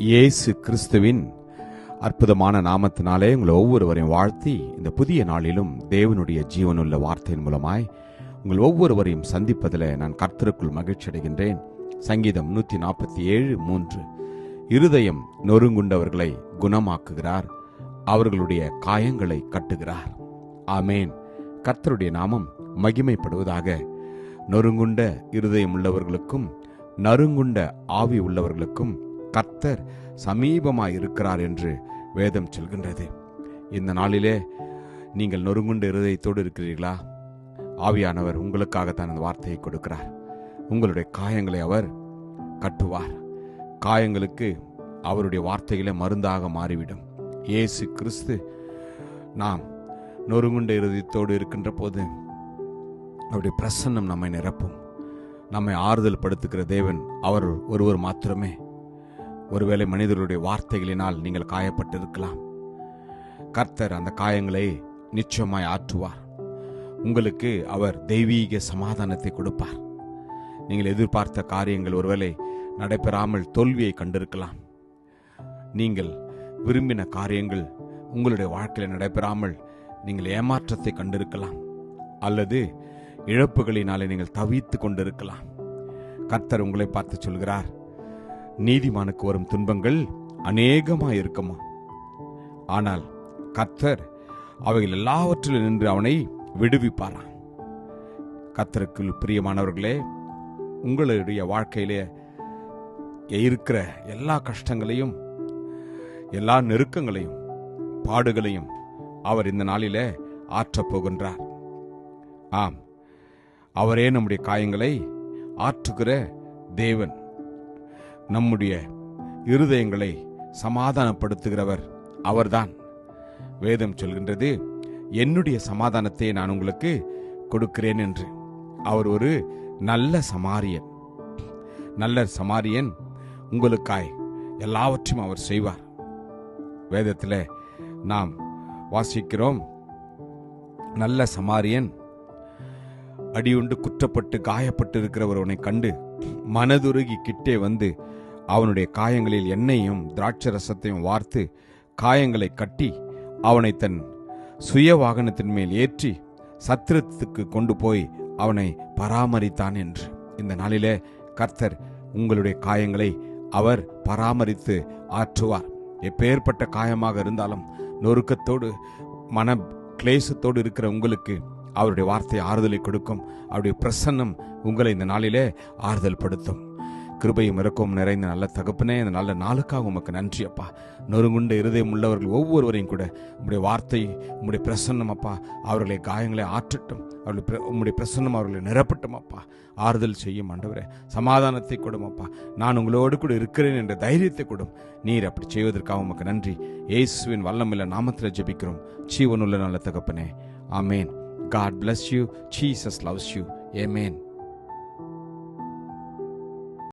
இயேசு கிறிஸ்துவின் அற்புதமான நாமத்தினாலே உங்களை ஒவ்வொருவரையும் வாழ்த்தி இந்த புதிய நாளிலும் தேவனுடைய ஜீவனுள்ள வார்த்தையின் மூலமாய் உங்கள் ஒவ்வொருவரையும் சந்திப்பதில் நான் கர்த்தருக்குள் மகிழ்ச்சி அடைகின்றேன். சங்கீதம் நூற்றி நாற்பத்தி ஏழு மூன்று. இருதயம் நொறுங்குண்டவர்களை குணமாக்குகிறார் அவர்களுடைய காயங்களை கட்டுகிறார். ஆமேன். கர்த்தருடைய நாமம் மகிமைப்படுவதாக. நொறுங்குண்ட இருதயம் உள்ளவர்களுக்கும் நறுங்குண்ட ஆவி உள்ளவர்களுக்கும் கர்த்தர் சமீபமாய் இருக்கிறார் என்று வேதம் சொல்கின்றது. இந்த நாளிலே நீங்கள் நொறுங்குண்ட இருதயத்தோடு இருக்கிறீர்களா? ஆவியானவர் உங்களுக்காகத்தான் அந்த வார்த்தையை கொடுக்கிறார். உங்களுடைய காயங்களை அவர் கட்டுவார். காயங்களுக்கு அவருடைய வார்த்தைகளே மருந்தாக மாறிவிடும். இயேசு கிறிஸ்து நாம் நொறுங்குண்ட இருதயத்தோடு இருக்கின்ற போது அவருடைய பிரசன்னம் நம்மை நிரப்பும். நம்மை ஆறுதல் படுத்துகிற தேவன் அவர் ஒருவர் மாத்திரமே. ஒருவேளை மனிதருடைய வார்த்தைகளினால் நீங்கள் காயப்பட்டிருக்கலாம். கர்த்தர் அந்த காயங்களை நிச்சயமாய் ஆற்றுவார். உங்களுக்கு அவர் தெய்வீக சமாதானத்தை கொடுப்பார். நீங்கள் எதிர்பார்த்த காரியங்கள் ஒருவேளை நடைபெறாமல் தோல்வியை கண்டிருக்கலாம். நீங்கள் விரும்பின காரியங்கள் உங்களுடைய வாழ்க்கையில் நடைபெறாமல் நீங்கள் ஏமாற்றத்தை கண்டிருக்கலாம். அல்லது இழப்புகளினாலே நீங்கள் தவித்து கொண்டிருக்கலாம். கர்த்தர் உங்களை பார்த்து சொல்கிறார் நீதிமானுக்கு வரும் துன்பங்கள் அநேகமாக இருக்குமா ஆனால் கத்தர் அவைகள் எல்லாவற்றிலும் நின்று அவனை விடுவிப்பாராம் கத்தருக்குள் பிரியமானவர்களே உங்களுடைய வாழ்க்கையிலே இருக்கிற எல்லா கஷ்டங்களையும் எல்லா நெருக்கங்களையும் பாடுகளையும் அவர் இந்த நாளிலே ஆற்றப் போகின்றார். ஆம் அவரே நம்முடைய காயங்களை ஆற்றுகிற தேவன். நம்முடைய இருதயங்களை சமாதானப்படுத்துகிறவர் அவர்தான். வேதம் சொல்கின்றது என்னுடைய சமாதானத்தை நான் உங்களுக்கு கொடுக்கிறேன் என்று. அவர் ஒரு நல்ல சமாரியன். நல்ல சமாரியன் உங்களுக்காய் எல்லாவற்றையும் அவர் செய்வார். வேதத்தில் நாம் வாசிக்கிறோம் நல்ல சமாரியன் அடியுண்டு குற்றப்பட்டு காயப்பட்டு இருக்கிறவர் ஒருவனை கண்டு மனதுருகி கிட்டே வந்து அவனுடைய காயங்களில் எண்ணெயும் திராட்சை ரசத்தையும் வார்த்து காயங்களை கட்டி அவனை தன் சுய வாகனத்தின் மேல் ஏற்றி சத்திரத்துக்கு கொண்டு போய் அவனை பராமரித்தான் என்று. இந்த நாளிலே கர்த்தர் உங்களுடைய காயங்களை அவர் பராமரித்து ஆற்றுவார். எப்பேற்பட்ட காயமாக இருந்தாலும் நொறுக்கத்தோடு மன கிளேசத்தோடு இருக்கிற உங்களுக்கு அவருடைய வார்த்தை ஆறுதலை கொடுக்கும். அவருடைய பிரசன்னம் உங்களை இந்த நாளிலே ஆறுதல் படுத்தும் கிருபையும் இறக்கவும் நிறைந்த நல்ல தகப்பனே இந்த நல்ல நாளுக்காக உமக்கு நன்றி அப்பா. நொறுங்குண்ட இருதயம் உள்ளவர்கள் ஒவ்வொருவரையும் கூட உங்களுடைய வார்த்தை உங்களுடைய பிரசன்னம் அப்பா அவர்களை காயங்களை ஆற்றட்டும். அவர்களை உங்களுடைய பிரசன்னம் அவர்களை நிரப்பட்டும் அப்பா. ஆறுதல் செய்யும் ஆண்டவரே சமாதானத்தை கொடும் அப்பா. நான் உங்களோடு கூட இருக்கிறேன் என்ற தைரியத்தை கொடும். நீர் அப்படி செய்வதற்காக உமக்கு நன்றி. இயேசுவின் வல்லமில்ல நாமத்தில் ஜெபிக்கிறோம். ஜீவனுள்ள நல்ல தகப்பனே ஆமேன். God bless you Jesus loves you amen